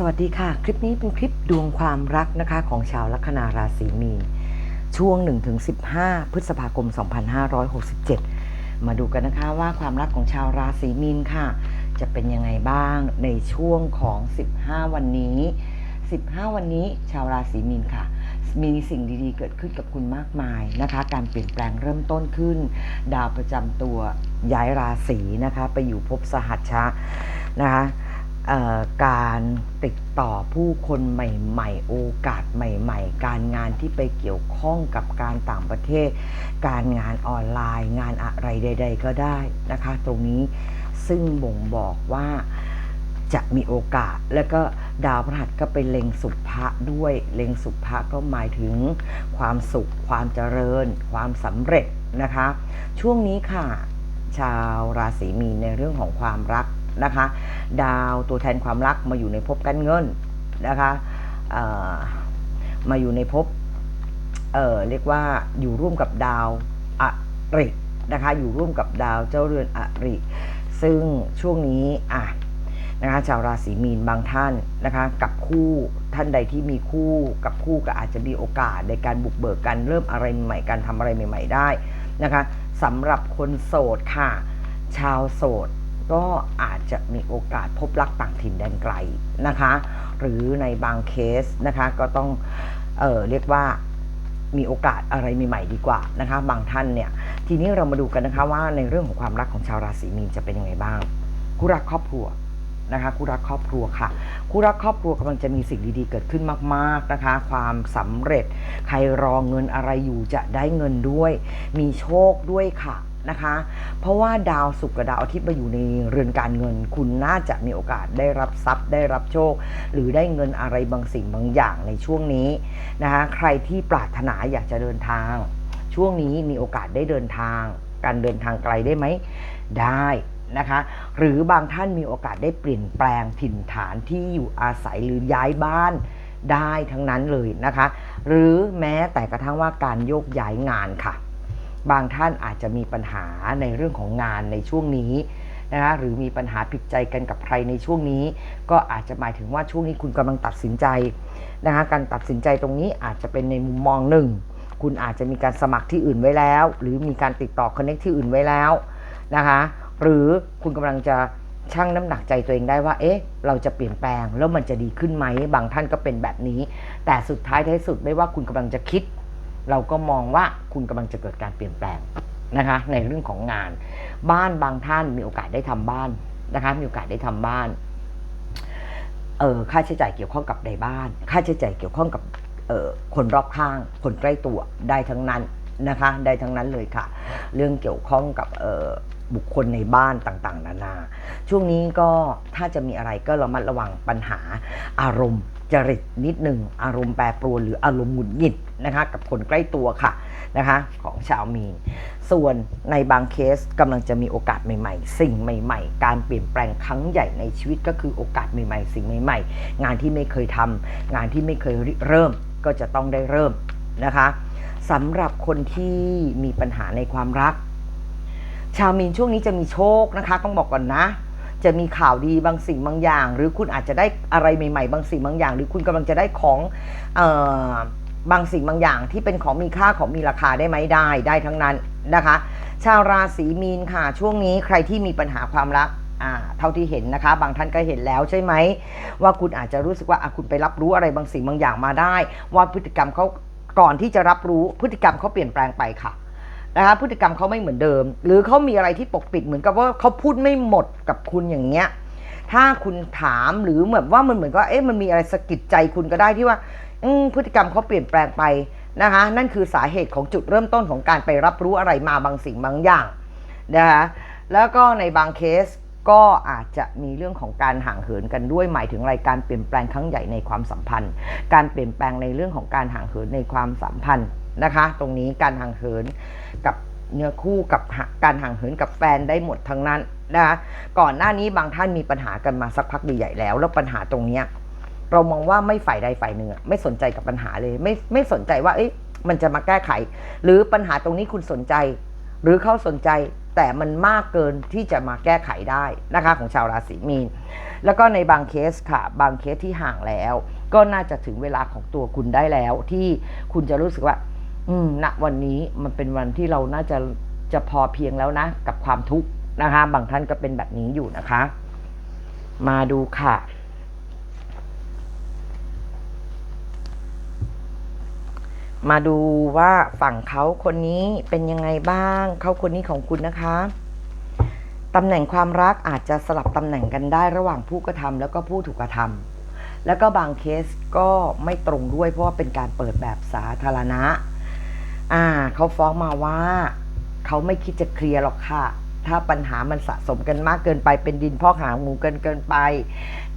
สวัสดีค่ะ คลิปนี้เป็นคลิปดวงความรักนะคะของชาวลัคนาราศีมีนช่วง 1-15 พฤษภาคม 2567 มาดูกันนะคะว่าความรักของชาวราศีมีนค่ะ จะเป็นยังไงบ้างในช่วงของ 15 วันนี้ 15 วันนี้ชาวราศีมีนค่ะ มีสิ่งดีๆ เกิดขึ้นกับคุณมากมายนะคะ การเปลี่ยนแปลงเริ่มต้นขึ้น ดาวประจำตัวย้ายราศีนะคะ ไปอยู่ภพสหัชชะนะคะ การติดต่อผู้คนใหม่ๆ โอกาสใหม่ๆ การงานที่ไปเกี่ยวข้องกับการต่างประเทศ การงานออนไลน์ งานอะไรใด ๆ ก็ได้นะคะ ตรงนี้ซึ่งบ่งบอกว่าจะมีโอกาสแล้วก็ดาวพฤหัสก็เป็นเล็งสุภะด้วยเล็งสุภะก็หมายถึงความสุข ความเจริญ ความสำเร็จนะคะ ช่วงนี้ค่ะ ชาวราศีมีนในเรื่องของความรัก นะคะ ดาวตัวแทนความรักมาอยู่ในภพการเงินนะคะมาอยู่ในภพเเรียกว่าอยู่ร่วมกับดาวอรินะคะ อยู่ร่วมกับดาวเจ้าเรือนอริ ซึ่งช่วงนี้อะนะคะชาวราศีมีนบางท่านนะคะกับคู่ท่านใดที่มีคู่กับคู่ก็อาจจะมีโอกาสในการบุกเบิกการเริ่มอะไรใหม่การทำอะไรใหม่ ๆ ได้นะคะสำหรับคนโสดค่ะ ชาวโสด ก็อาจจะมีโอกาสพบรักต่างถิ่นแดนไกลนะคะ หรือในบางเคสนะคะก็ต้องเออเรียกว่ามีโอกาสอะไรใหม่ๆดีกว่านะคะ บางท่านเนี่ย ทีนี้เรามาดูกันนะคะว่าในเรื่องของความรักของชาวราศีมีนจะเป็นยังไงบ้างคู่รักครอบครัวนะคะคู่รักครอบครัวค่ะคู่รักครอบครัวกำลังจะมีสิ่งดีๆเกิดขึ้นมากๆนะคะ ความสำเร็จ ใครรอเงินอะไรอยู่จะได้เงินด้วย มีโชคด้วยค่ะ นะคะ เพราะว่าดาวศุกร์กับดาวอาทิตย์มาอยู่ในเรือนการเงิน คุณน่าจะมีโอกาสได้รับทรัพย์ ได้รับโชค หรือได้เงินอะไรบางสิ่งบางอย่างในช่วงนี้นะคะ ใครที่ปรารถนาอยากจะเดินทาง ช่วงนี้มีโอกาสได้เดินทาง การเดินทางไกลได้ไหมได้นะคะหรือบางท่านมีโอกาสได้เปลี่ยนแปลงถิ่นฐานที่อยู่อาศัยหรือย้ายบ้านได้ทั้งนั้นเลยนะคะ หรือแม้แต่กระทั่งว่าการโยกย้ายงานค่ะ บางท่านอาจจะมีปัญหาในเรื่องของงานในช่วงนี้นะคะหรือมีปัญหาผิดใจกันกับใครในช่วงนี้ ก็อาจจะหมายถึงว่าช่วงนี้คุณกำลังตัดสินใจนะคะการตัดสินใจตรงนี้อาจจะเป็นในมุมมองหนึ่ง คุณอาจจะมีการสมัครที่อื่นไว้แล้ว หรือมีการติดต่อคอนเน็กที่อื่นไว้แล้วนะคะหรือคุณกำลังจะชั่งน้ำหนักใจตัวเองได้ว่า เอ๊ะ เราจะเปลี่ยนแปลงแล้วมันจะดีขึ้นไหม บางท่านก็เป็นแบบนี้ แต่สุดท้ายท้ายสุดไม่ว่าคุณกำลังจะคิด เราก็มองว่าคุณกำลังจะเกิดการเปลี่ยนแปลงนะคะ ในเรื่องของงาน บ้านบางท่านมีโอกาสได้ทำบ้านนะคะ มีโอกาสได้ทำบ้านเออค่าใช้จ่ายเกี่ยวข้องกับในบ้าน ค่าใช้จ่ายเกี่ยวข้องกับเออคนรอบข้าง คนใกล้ตัวได้ทั้งนั้นนะคะ ได้ทั้งนั้นเลยค่ะ เรื่องเกี่ยวข้องกับเออ บุคคลในบ้านต่างๆ นานา ช่วงนี้ก็ถ้าจะมีอะไรก็ระมัดระวังปัญหาอารมณ์จริตนิดหนึ่งอารมณ์แปรปรวนหรืออารมณ์หงุดหงิดนะคะกับคนใกล้ตัวค่ะนะคะของชาวมีน ส่วนในบางเคสกำลังจะมีโอกาสใหม่ ๆ สิ่งใหม่ ๆ การเปลี่ยนแปลงครั้งใหญ่ในชีวิตก็คือโอกาสใหม่ ๆ สิ่งใหม่ ๆ งานที่ไม่เคยทำงานที่ไม่เคยเริ่มก็จะต้องได้เริ่มนะคะสำหรับคนที่มีปัญหาในความรัก ชาวมีนช่วงนี้จะมีโชคนะคะ ต้องบอกก่อนนะ จะมีข่าวดีบางสิ่งบางอย่าง หรือคุณอาจจะได้อะไรใหม่ๆ บางสิ่งบางอย่าง หรือคุณกำลังจะได้ของเออบางสิ่งบางอย่างที่เป็นของมีค่าของมีราคาได้ไหมได้ได้ทั้งนั้นนะคะ ชาวราศีมีนค่ะ ช่วงนี้ใครที่มีปัญหาความรักอ่าเท่าที่เห็นนะคะ บางท่านก็เห็นแล้วใช่ไหมว่าคุณอาจจะรู้สึกว่าคุณไปรับรู้อะไรบางสิ่งบางอย่างมาได้ ว่าพฤติกรรมเขาก่อนที่จะรับรู้พฤติกรรมเขาเปลี่ยนแปลงไปค่ะ นะคะพฤติกรรมเขาไม่เหมือนเดิม หรือเขามีอะไรที่ปกปิดเหมือนกับว่าเขาพูดไม่หมดกับคุณอย่างเงี้ยถ้าคุณถามหรือเหมือนว่ามันเหมือนกับเอ๊ะมันมีอะไรสะกิดใจคุณก็ได้ที่ว่าพฤติกรรมเขาเปลี่ยนแปลงไปนะคะนั่นคือสาเหตุของจุดเริ่มต้นของการไปรับรู้อะไรมาบางสิ่งบางอย่างนะคะแล้วก็ในบางเคสก็อาจจะมีเรื่องของการห่างเหินกันด้วยหมายถึงอะไรการเปลี่ยนแปลงครั้งใหญ่ในความสัมพันธ์ การเปลี่ยนแปลงในเรื่องของการห่างเหินในความสัมพันธ์ นะคะ ตรงนี้การห่างเหินกับเนื้อคู่กับการห่างเหินกับแฟนได้หมดทั้งนั้นนะคะก่อนหน้านี้บางท่านมีปัญหากันมาสักพักใหญ่แล้ว แล้วปัญหาตรงเนี้ยเรามองว่าไม่ฝ่ายใดฝ่ายหนึ่งอะไม่สนใจกับปัญหาเลย ไม่ไม่สนใจว่าเอ๊ะมันจะมาแก้ไข หรือปัญหาตรงนี้คุณสนใจ หรือเขาสนใจแต่มันมากเกินที่จะมาแก้ไขได้นะคะของชาวราศีมีน แล้วก็ในบางเคสค่ะ บางเคสที่ห่างแล้ว ก็น่าจะถึงเวลาของตัวคุณได้แล้ว ที่คุณจะรู้สึกว่า อืมณวันนี้มันเป็นวันที่เราน่าจะจะพอเพียงแล้วนะ กับความทุกข์นะคะ บางท่านก็เป็นแบบนี้อยู่นะคะ มาดูค่ะ มาดูว่าฝั่งเขาคนนี้เป็นยังไงบ้าง เขาคนนี้ของคุณนะคะตำแหน่งความรักอาจจะสลับตำแหน่งกันได้ระหว่างผู้กระทำแล้วก็ผู้ถูกกระทำแล้วก็บางเคสก็ไม่ตรงด้วยเพราะว่าเป็นการเปิดแบบสาธารณะ อ่าเขาฟ้องมาว่าเขาไม่คิดจะเคลียร์หรอกค่ะ ถ้าปัญหามันสะสมกันมากเกินไปเป็นดินพอกหางหมูเกินเกินไป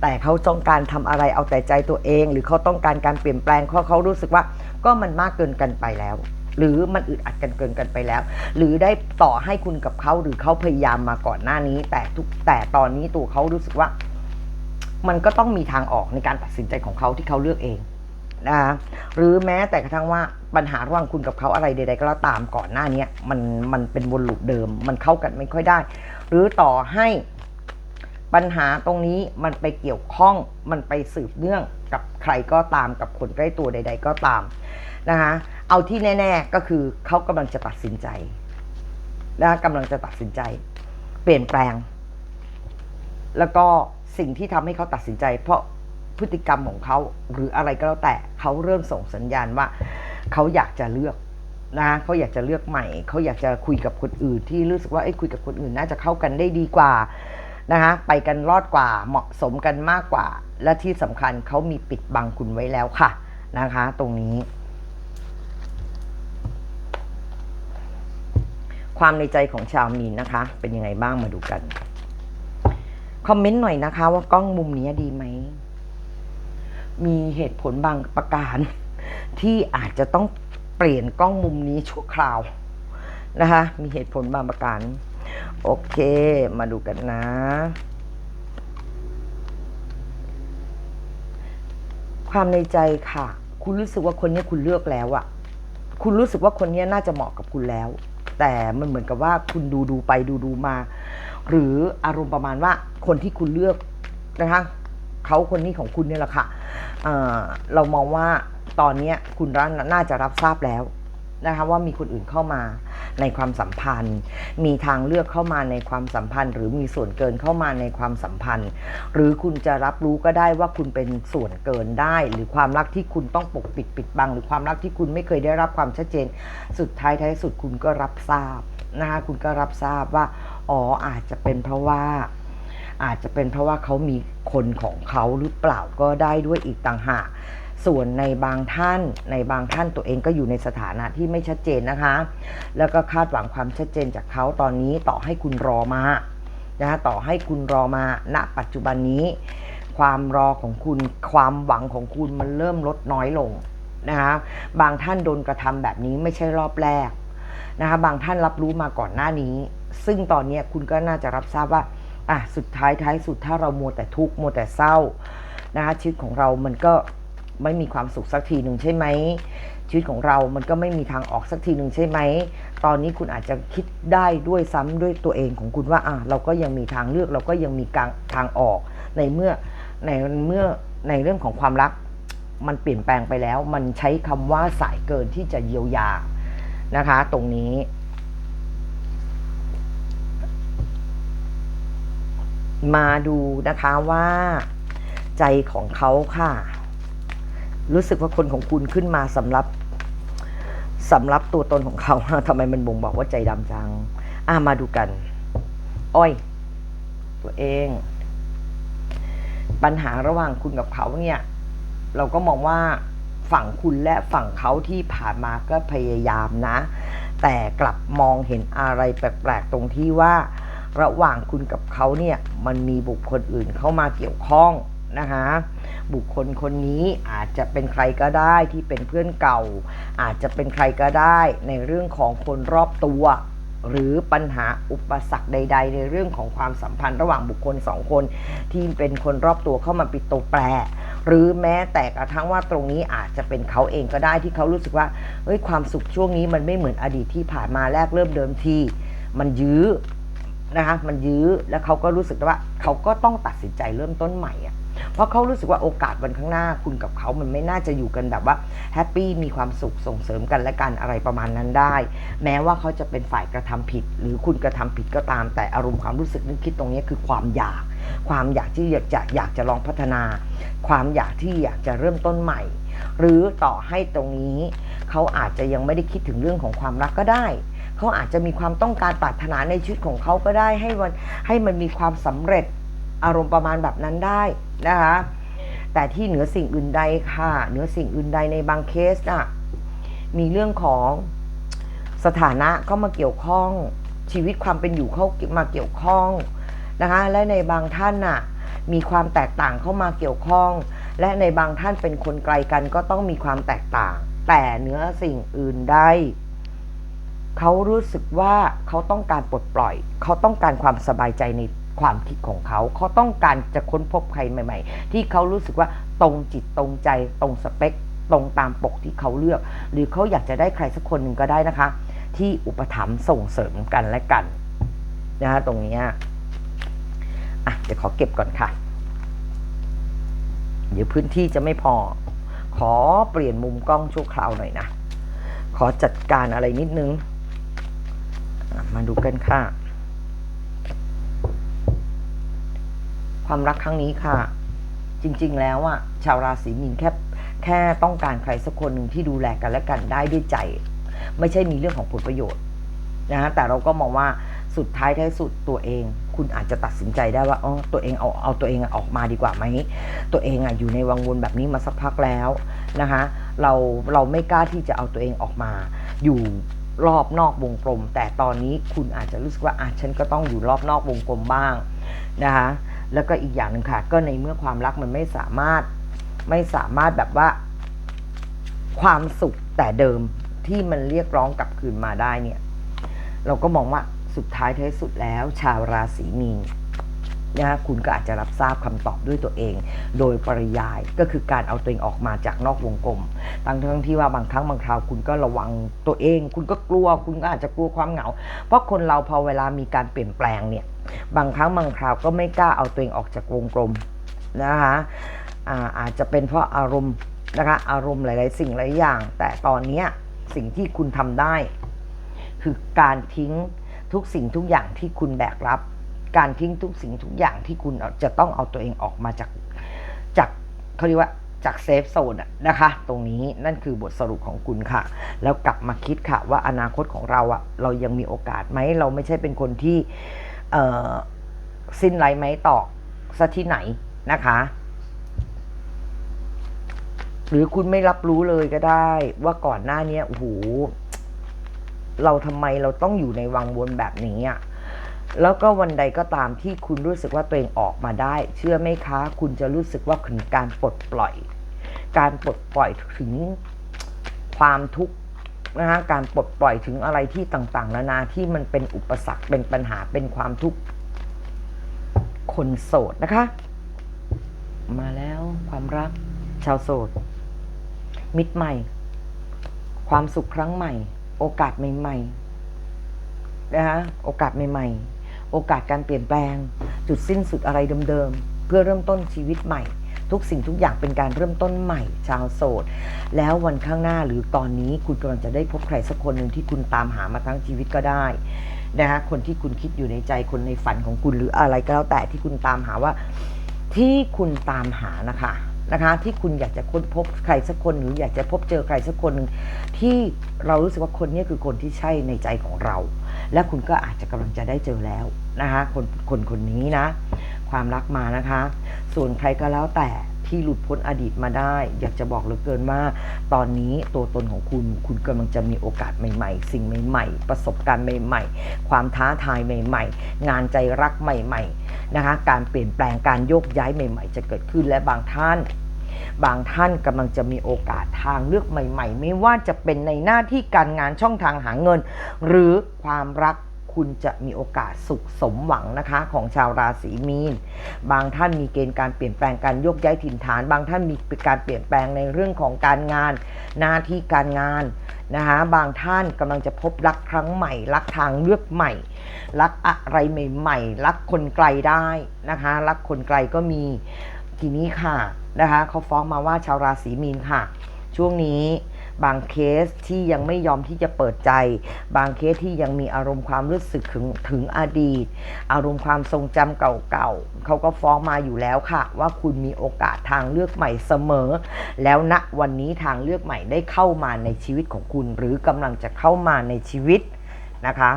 แต่เขาต้องการทำอะไรเอาแต่ใจตัวเอง หรือเขาต้องการการเปลี่ยนแปลงเพราะเขารู้สึกว่า ก็มันมากเกินกันไปแล้ว หรือมันอึดอัดกันเกินกันไปแล้ว หรือได้ต่อให้คุณกับเขาหรือเขาพยายามมาก่อนหน้านี้ แต่ทุกแต่ตอนนี้ตัวเขารู้สึกว่า มันก็ต้องมีทางออกในการตัดสินใจของเขาที่เขาเลือกเอง นะคะหรือแม้แต่กระทั่งว่าปัญหาระหว่างคุณกับเขาอะไรใด ๆ ก็แล้วตามก่อนหน้านี้มันมันเป็นวนลูปเดิม มันเข้ากันไม่ค่อยได้ หรือต่อให้ปัญหาตรงนี้มันไปเกี่ยวข้องมันไปสืบเนื่องกับใครก็ตามกับคนใกล้ตัวใด ๆ ก็ตามนะคะเอาที่แน่ ๆก็คือเขากำลังจะตัดสินใจนะคะกำลังจะตัดสินใจ เปลี่ยนแปลง แล้วก็สิ่งที่ทำให้เขาตัดสินใจ เพราะ พฤติกรรมของเขาหรืออะไรก็แล้วแต่เขาเริ่มส่งสัญญาณว่าเขาอยากจะเลือกนะเขาอยากจะเลือกใหม่เขาอยากจะคุยกับคนอื่นที่รู้สึกว่าไอ้คุยกับคนอื่นน่าจะเข้ากันได้ดีกว่านะคะไปกันรอดกว่าเหมาะสมกันมากกว่า และที่สำคัญเขามีปิดบังคุณไว้แล้วค่ะนะคะ ตรงนี้ ความในใจของชาวมีนนะคะ เป็นยังไงบ้างมาดูกัน คอมเมนต์หน่อยนะคะว่ากล้องมุมนี้ดีไหม มีเหตุผลบางประการ ที่อาจจะต้องเปลี่ยนกล้องมุมนี้ชั่วคราวนะคะ มีเหตุผลบางประการ โอเค มาดูกันนะ ความในใจค่ะ คุณรู้สึกว่าคนนี้คุณเลือกแล้วอะคุณรู้สึกว่าคนนี้น่าจะเหมาะกับคุณแล้ว แต่มันเหมือนกับว่าคุณดูดูไปดูดูมา หรืออารมณ์ประมาณว่าคนที่คุณเลือกนะคะ เขาคนนี้ของคุณเนี่ยแหละค่ะเรามองว่าตอนนี้คุณร้านน่าจะรับทราบแล้วนะคะว่ามีคนอื่นเข้ามาในความสัมพันธ์ มีทางเลือกเข้ามาในความสัมพันธ์ หรือมีส่วนเกินเข้ามาในความสัมพันธ์ หรือคุณจะรับรู้ก็ได้ว่าคุณเป็นส่วนเกินได้ หรือความรักที่คุณต้องปกปิดปิดบัง หรือความรักที่คุณไม่เคยได้รับความชัดเจน สุดท้ายท้ายสุดคุณก็รับทราบนะคะคุณก็รับทราบว่าอ๋ออาจจะเป็นเพราะว่า อาจจะเป็นเพราะว่าเขามีคนของเขาหรือเปล่าก็ได้ด้วยอีกต่างหากส่วนในบางท่านในบางท่านตัวเองก็อยู่ในสถานะที่ไม่ชัดเจนนะคะ แล้วก็คาดหวังความชัดเจนจากเขาตอนนี้ต่อให้คุณรอมานะต่อให้คุณรอมาณปัจจุบันนี้ ความรอของคุณความหวังของคุณมันเริ่มลดน้อยลงนะคะบางท่านโดนกระทำแบบนี้ไม่ใช่รอบแรกนะคะบางท่านรับรู้มาก่อนหน้านี้ ซึ่งตอนนี้คุณก็น่าจะรับทราบว่า อะสุดท้ายท้ายสุดถ้าเรามัวแต่ทุกข์มัวแต่เศร้านะคะชีวิตของเรามันก็ไม่มีความสุขสักทีหนึ่งใช่ไหมชีวิตของเรามันก็ไม่มีทางออกสักทีหนึ่งใช่ไหม ตอนนี้คุณอาจจะคิดได้ด้วยซ้ำด้วยตัวเองของคุณว่าอะเราก็ยังมีทางเลือกเราก็ยังมีกาทางออกในเมื่อในเมื่อในเรื่องของความรัก มันเปลี่ยนแปลงไปแล้ว มันใช้คำว่าสายเกินที่จะเยียวยานะคะ ตรงนี้ มาดูนะคะว่า ใจของเขาค่ะ รู้สึกว่าคนของคุณขึ้นมาสำหรับสำหรับตัวตนของเขาทำไมมันบ่งบอกว่าใจดำจัง อะมาดูกัน อ้อย ตัวเอง ปัญหาระหว่างคุณกับเขาเนี่ย เราก็มองว่าฝั่งคุณและฝั่งเขาที่ผ่านมาก็พยายามนะ แต่กลับมองเห็นอะไรแปลกๆตรงที่ว่า ระหว่างคุณกับเขาเนี่ยมันมีบุคคลอื่นเข้ามาเกี่ยวข้องนะคะบุคคลคนนี้อาจจะเป็นใครก็ได้ที่เป็นเพื่อนเก่า อาจจะเป็นใครก็ได้ในเรื่องของคนรอบตัว หรือปัญหาอุปสรรคใด ๆ ในเรื่องของความสัมพันธ์ระหว่างบุคคลสองคน ที่เป็นคนรอบตัวเข้ามาปิดตัวแปร หรือแม้แต่กระทั่งว่าตรงนี้อาจจะเป็นเขาเองก็ได้ที่เขารู้สึกว่าเอ้ยความสุขช่วงนี้มันไม่เหมือนอดีตที่ผ่านมาแรกเริ่มเดิมทีมันยื้อ นะคะมันยื้อแล้วเขาก็รู้สึกว่าเขาก็ต้องตัดสินใจเริ่มต้นใหม่อะเพราะเขารู้สึกว่าโอกาสวันข้างหน้าคุณกับเขามันไม่น่าจะอยู่กันแบบว่าแฮปปี้มีความสุขส่งเสริมกันและกันอะไรประมาณนั้นได้ แม้ว่าเขาจะเป็นฝ่ายกระทำผิด หรือคุณกระทำผิดก็ตาม แต่อารมณ์ความรู้สึกนึกคิดตรงนี้คือความอยาก ความอยากที่อยากจะอยากจะลองพัฒนา ความอยากที่อยากจะเริ่มต้นใหม่ หรือต่อให้ตรงนี้ เขาอาจจะยังไม่ได้คิดถึงเรื่องของความรักก็ได้ เขาอาจจะมีความต้องการปรารถนาในชีวิตของเขาก็ได้ให้มันให้มันมีความสำเร็จอารมณ์ประมาณแบบนั้นได้นะคะแต่ที่เหนือสิ่งอื่นใดค่ะ เหนือสิ่งอื่นใดในบางเคสน่ะมีเรื่องของสถานะเข้ามาเกี่ยวข้องชีวิตความเป็นอยู่เข้ามาเกี่ยวข้องนะคะและในบางท่านน่ะมีความแตกต่างเข้ามาเกี่ยวข้อง และในบางท่านเป็นคนไกลกันก็ต้องมีความแตกต่าง แต่เหนือสิ่งอื่นใด เขารู้สึกว่าเขาต้องการปลดปล่อย เขาต้องการความสบายใจในความคิดของเขา เขาต้องการจะค้นพบใครใหม่ ๆ ที่เขารู้สึกว่าตรงจิตตรงใจตรงสเปค ตรงตามปกที่เขาเลือก หรือเขาอยากจะได้ใครสักคนหนึ่งก็ได้นะคะ ที่อุปถัมภ์ส่งเสริมกันและกันนะคะตรงนี้อะเดี๋ยวขอเก็บก่อนค่ะ เดี๋ยวพื้นที่จะไม่พอ ขอเปลี่ยนมุมกล้องชั่วคราวหน่อยนะ ขอจัดการอะไรนิดนึง มาดูกันค่ะ ความรักครั้งนี้ค่ะ จริง ๆ แล้วอะชาวราศีมีนแค่แค่ต้องการใครสักคนหนึ่งที่ดูแลกันและกันได้ด้วยใจ ไม่ใช่มีเรื่องของผลประโยชน์นะฮะแต่เราก็มองว่าสุดท้ายท้ายสุดตัวเอง คุณอาจจะตัดสินใจได้ว่าอ๋อตัวเองเอาเอาตัวเองออกมาดีกว่าไหมตัวเองอะอยู่ในวังวนแบบนี้มาสักพักแล้วนะคะเราเราไม่กล้าที่จะเอาตัวเองออกมา อยู่ รอบนอกวงกลม แต่ตอนนี้คุณอาจจะรู้สึกว่าอะฉันก็ต้องอยู่รอบนอกวงกลมบ้างนะคะแล้วก็อีกอย่างหนึ่งค่ะ ก็ในเมื่อความรักมันไม่สามารถไม่สามารถแบบว่า ความสุขแต่เดิมที่มันเรียกร้องกลับคืนมาได้เนี่ย เราก็มองว่าสุดท้ายท้ายสุดแล้ว ชาวราศีมีน นะคุณก็อาจจะรับทราบคำตอบด้วยตัวเอง โดยปริยายก็คือการเอาตัวเองออกมาจากนอกวงกลมตั้งทั้งที่ว่าบางครั้งบางคราวคุณก็ระวังตัวเอง คุณก็กลัวคุณก็อาจจะกลัวความเหงา เพราะคนเราพอเวลามีการเปลี่ยนแปลงเนี่ยบางครั้งบางคราวก็ไม่กล้าเอาตัวเองออกจากวงกลมนะคะอาอาจจะเป็นเพราะอารมณ์นะคะอารมณ์หลาย ๆ สิ่งหลายอย่าง แต่ตอนนี้สิ่งที่คุณทำได้ คือการทิ้งทุกสิ่งทุกอย่างที่คุณแบกรับ การทิ้งทุกสิ่งทุกอย่างที่คุณจะต้องเอาตัวเองออกมาจากจากเขาเรียกว่าจากเซฟโซนนะคะ ตรงนี้นั่นคือบทสรุปของคุณค่ะ แล้วกลับมาคิดค่ะว่าอนาคตของเราอะเรายังมีโอกาสไหม เราไม่ใช่เป็นคนที่สิ้นไรไหมต่อกซะที่ไหนนะคะ หรือคุณไม่รับรู้เลยก็ได้ ว่าก่อนหน้านี้โอ้โหเราทำไมเราต้องอยู่ในวังวนแบบนี้อะ แล้วก็วันใดก็ตามที่คุณรู้สึกว่าตัวเองออกมาได้ เชื่อไหมคะ คุณจะรู้สึกว่าถึงการปลดปล่อย การปลดปล่อยถึงความทุกข์นะคะการปลดปล่อยถึงอะไรที่ต่างๆ นานาที่มันเป็นอุปสรรคเป็นปัญหาเป็นความทุกข์คนโสดนะคะ มาแล้วความรัก ชาวโสด มิตรใหม่ ความสุขครั้งใหม่ โอกาสใหม่ๆนะคะโอกาสใหม่ ๆ โอกาสการเปลี่ยนแปลง จุดสิ้นสุดอะไรเดิมๆ เพื่อเริ่มต้นชีวิตใหม่ ทุกสิ่งทุกอย่างเป็นการเริ่มต้นใหม่ชาวโสด แล้ววันข้างหน้าหรือตอนนี้คุณกำลังจะได้พบใครสักคนหนึ่งที่คุณตามหามาทั้งชีวิตก็ได้นะคะคนที่คุณคิดอยู่ในใจคนในฝันของคุณหรืออะไรก็แล้วแต่ที่คุณตามหาว่าที่คุณตามหานะคะ นะคะที่คุณอยากจะค้นพบใครสักคนหรืออยากจะพบเจอใครสักคนหนึ่งที่เรารู้สึกว่าคนนี้คือคนที่ใช่ในใจของเรา และคุณก็อาจจะกำลังจะได้เจอแล้วนะคะคนคนคนนี้นะ ความรักมานะคะ ส่วนใครก็แล้วแต่ที่หลุดพ้นอดีตมาได้ อยากจะบอกเหลือเกินว่า ตอนนี้ตัวตนของคุณคุณกำลังจะมีโอกาสใหม่ ๆ สิ่งใหม่ ๆ ประสบการณ์ใหม่ ๆ ความท้าทายใหม่ ๆ งานใจรักใหม่ ๆ นะคะ การเปลี่ยนแปลงการโยกย้ายใหม่ ๆ จะเกิดขึ้นและบางท่าน บางท่านกำลังจะมีโอกาสทางเลือกใหม่ ๆ ไม่ว่าจะเป็นในหน้าที่การงานช่องทางหาเงิน หรือความรักคุณจะมีโอกาสสุขสมหวังนะคะของชาวราศีมีน บางท่านมีเกณฑ์การเปลี่ยนแปลงการโยกย้ายถิ่นฐาน บางท่านมีการเปลี่ยนแปลงในเรื่องของการงาน หน้าที่การงานนะคะบางท่านกำลังจะพบรักครั้งใหม่ รักทางเลือกใหม่ รักอะไรใหม่ ๆ รักคนไกลได้นะคะ รักคนไกลก็มีทีนี้ค่ะ นะคะเขาฟ้องมาว่าชาวราศีมีนค่ะ ช่วงนี้บางเคสที่ยังไม่ยอมที่จะเปิดใจ บางเคสที่ยังมีอารมณ์ความรู้สึกถึงถึงอดีต อารมณ์ความทรงจำเก่าๆเขาก็ฟ้องมาอยู่แล้วค่ะ ว่าคุณมีโอกาสทางเลือกใหม่เสมอ แล้วณวันนี้ทางเลือกใหม่ได้เข้ามาในชีวิตของคุณ หรือกำลังจะเข้ามาในชีวิตนะคะ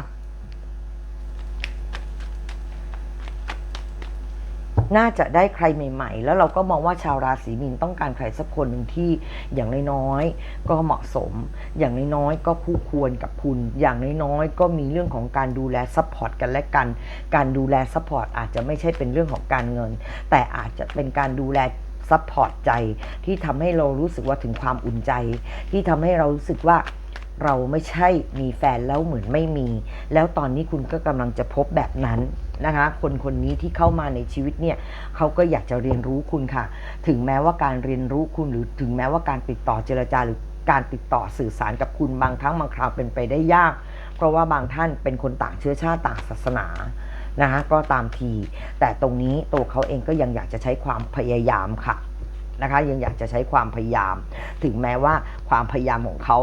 น่าจะได้ใครใหม่ ๆ แล้วเราก็มองว่าชาวราศีมีนต้องการใครสักคนหนึ่งที่อย่างน้อยๆก็เหมาะสม อย่างน้อยๆก็คู่ควรกับคุณ อย่างน้อยๆก็มีเรื่องของการดูแลซัพพอร์ตกันและกัน การดูแลซัพพอร์ตอาจจะไม่ใช่เป็นเรื่องของการเงิน แต่อาจจะเป็นการดูแลซัพพอร์ตใจที่ทำให้เรารู้สึกว่าถึงความอุ่นใจ ที่ทำให้เรารู้สึกว่าเราไม่ใช่มีแฟนแล้วเหมือนไม่มี แล้วตอนนี้คุณก็กำลังจะพบแบบนั้น นะคะคนคนนี้ที่เข้ามาในชีวิตเนี่ยเขาก็อยากจะเรียนรู้คุณค่ะ ถึงแม้ว่าการเรียนรู้คุณหรือถึงแม้ว่าการติดต่อเจรจาหรือการติดต่อสื่อสารกับคุณบางครั้งบางคราวเป็นไปได้ยาก เพราะว่าบางท่านเป็นคนต่างเชื้อชาติต่างศาสนานะคะก็ตามที แต่ตรงนี้ตัวเขาเองก็ยังอยากจะใช้ความพยายามค่ะนะคะยังอยากจะใช้ความพยายาม ถึงแม้ว่าความพยายามของเขา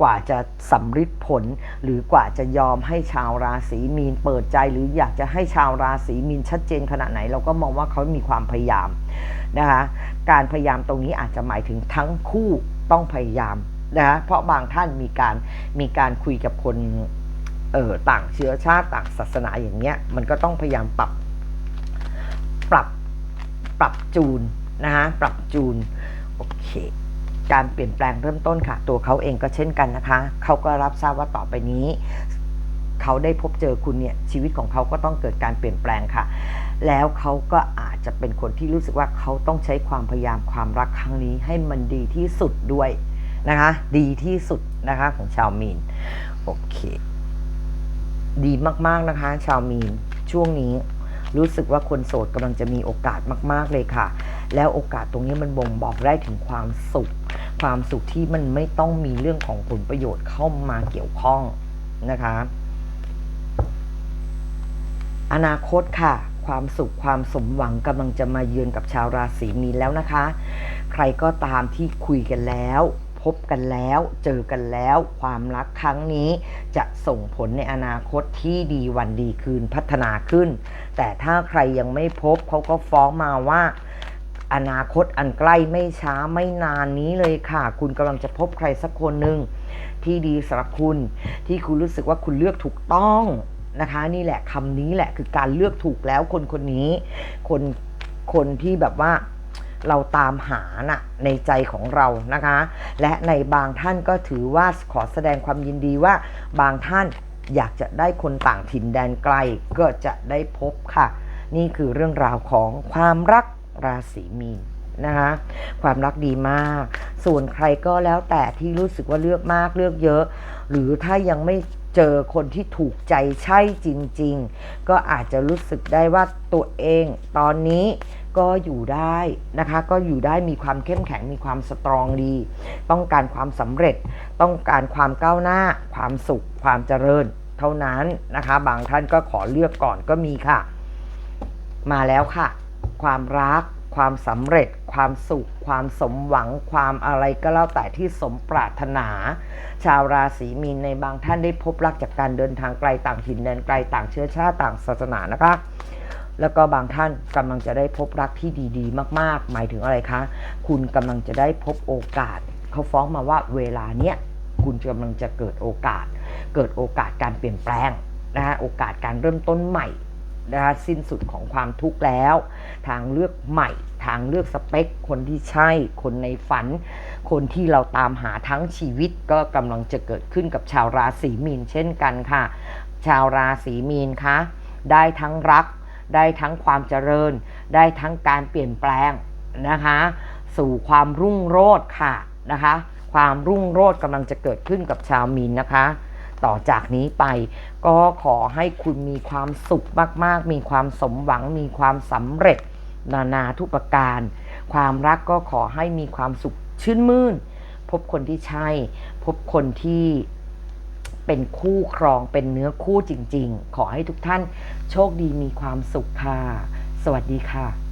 กว่าจะสำฤทธิ์ผล หรือกว่าจะยอมให้ชาวราศีมีนเปิดใจ หรืออยากจะให้ชาวราศีมีนชัดเจนขนาดไหน เราก็มองว่าเขามีความพยายามนะคะการพยายามตรงนี้อาจจะหมายถึงทั้งคู่ต้องพยายามนะคะเพราะบางท่านมีการมีการคุยกับคนเออต่างเชื้อชาติต่างศาสนาอย่างเงี้ยมันก็ต้องพยายามปรับปรับปรับจูนนะคะปรับจูนโอเค การเปลี่ยนแปลงเริ่มต้นค่ะ ตัวเขาเองก็เช่นกันนะคะ เขาก็รับทราบว่าต่อไปนี้ เขาได้พบเจอคุณเนี่ยชีวิตของเขาก็ต้องเกิดการเปลี่ยนแปลงค่ะ แล้วเขาก็อาจจะเป็นคนที่รู้สึกว่าเขาต้องใช้ความพยายามความรักครั้งนี้ให้มันดีที่สุดด้วยนะคะ ดีที่สุดนะคะของชาวมีนโอเค ดีมากๆนะคะ ชาวมีนช่วงนี้รู้สึกว่าคนโสดกำลังจะมีโอกาสมาก ๆ เลยค่ะ แล้วโอกาสตรงนี้มันบ่งบอกได้ถึงความสุข ความสุขที่มันไม่ต้องมีเรื่องของผลประโยชน์เข้ามาเกี่ยวข้องนะคะ อนาคตค่ะ ความสุขความสมหวังกำลังจะมาเยือนกับชาวราศีมีนแล้วนะคะ ใครก็ตามที่คุยกันแล้วพบกันแล้วเจอกันแล้ว ความรักครั้งนี้จะส่งผลในอนาคตที่ดีวันดีคืนพัฒนาขึ้น แต่ถ้าใครยังไม่พบเขาก็ฟ้องมาว่า อนาคตอันใกล้ไม่ช้าไม่นานนี้เลยค่ะ คุณกำลังจะพบใครสักคนหนึ่งที่ดีสำหรับคุณ ที่คุณรู้สึกว่าคุณเลือกถูกต้องนะคะ นี่แหละคำนี้แหละคือการเลือกถูกแล้วคนคนนี้ คนคนที่แบบว่าเราตามหาน่ะในใจของเรานะคะ และในบางท่านก็ถือว่าขอแสดงความยินดีว่าบางท่านอยากจะได้คนต่างถิ่นแดนไกลก็จะได้พบค่ะ นี่คือเรื่องราวของความรัก ราศีมีนนะคะความรักดีมาก ส่วนใครก็แล้วแต่ที่รู้สึกว่าเลือกมากเลือกเยอะ หรือถ้ายังไม่เจอคนที่ถูกใจใช่จริง ๆ ก็อาจจะรู้สึกได้ว่าตัวเองตอนนี้ก็อยู่ได้นะคะ ก็อยู่ได้มีความเข้มแข็งมีความสตรองดี ต้องการความสำเร็จ ต้องการความก้าวหน้า ความสุข ความเจริญ เท่านั้นนะคะ บางท่านก็ขอเลือกก่อนก็มีค่ะ มาแล้วค่ะ ความรัก ความสำเร็จ ความสุข ความสมหวัง ความอะไรก็แล้วแต่ที่สมปรารถนา ชาวราศีมีนในบางท่านได้พบรักจากการเดินทางไกลต่างถิ่นแดนไกลต่างเชื้อชาติต่างศาสนานะคะแล้วก็บางท่านกำลังจะได้พบรักที่ดีๆ มากๆ หมายถึงอะไรคะ คุณกำลังจะได้พบโอกาส เขาฟ้องมาว่าเวลาเนี้ยคุณกำลังจะเกิดโอกาส เกิดโอกาสการเปลี่ยนแปลงนะคะโอกาสการเริ่มต้นใหม่ นะคะสิ้นสุดของความทุกข์แล้ว ทางเลือกใหม่ ทางเลือกสเปค คนที่ใช่ คนในฝัน คนที่เราตามหาทั้งชีวิตก็กำลังจะเกิดขึ้นกับชาวราศีมีนเช่นกันค่ะ ชาวราศีมีนคะได้ทั้งรัก ได้ทั้งความเจริญ ได้ทั้งการเปลี่ยนแปลงนะคะ สู่ความรุ่งโรจน์ค่ะนะคะ ความรุ่งโรจน์กำลังจะเกิดขึ้นกับชาวมีนนะคะ ต่อจากนี้ไป ก็ขอให้คุณมีความสุขมาก ๆ มีความสมหวัง มีความสำเร็จนานาทุกประการ ความรักก็ขอให้มีความสุขชื่นมื่น พบคนที่ใช่ พบคนที่เป็นคู่ครองเป็นเนื้อคู่จริง ๆ ขอให้ทุกท่านโชคดีมีความสุขค่ะ สวัสดีค่ะ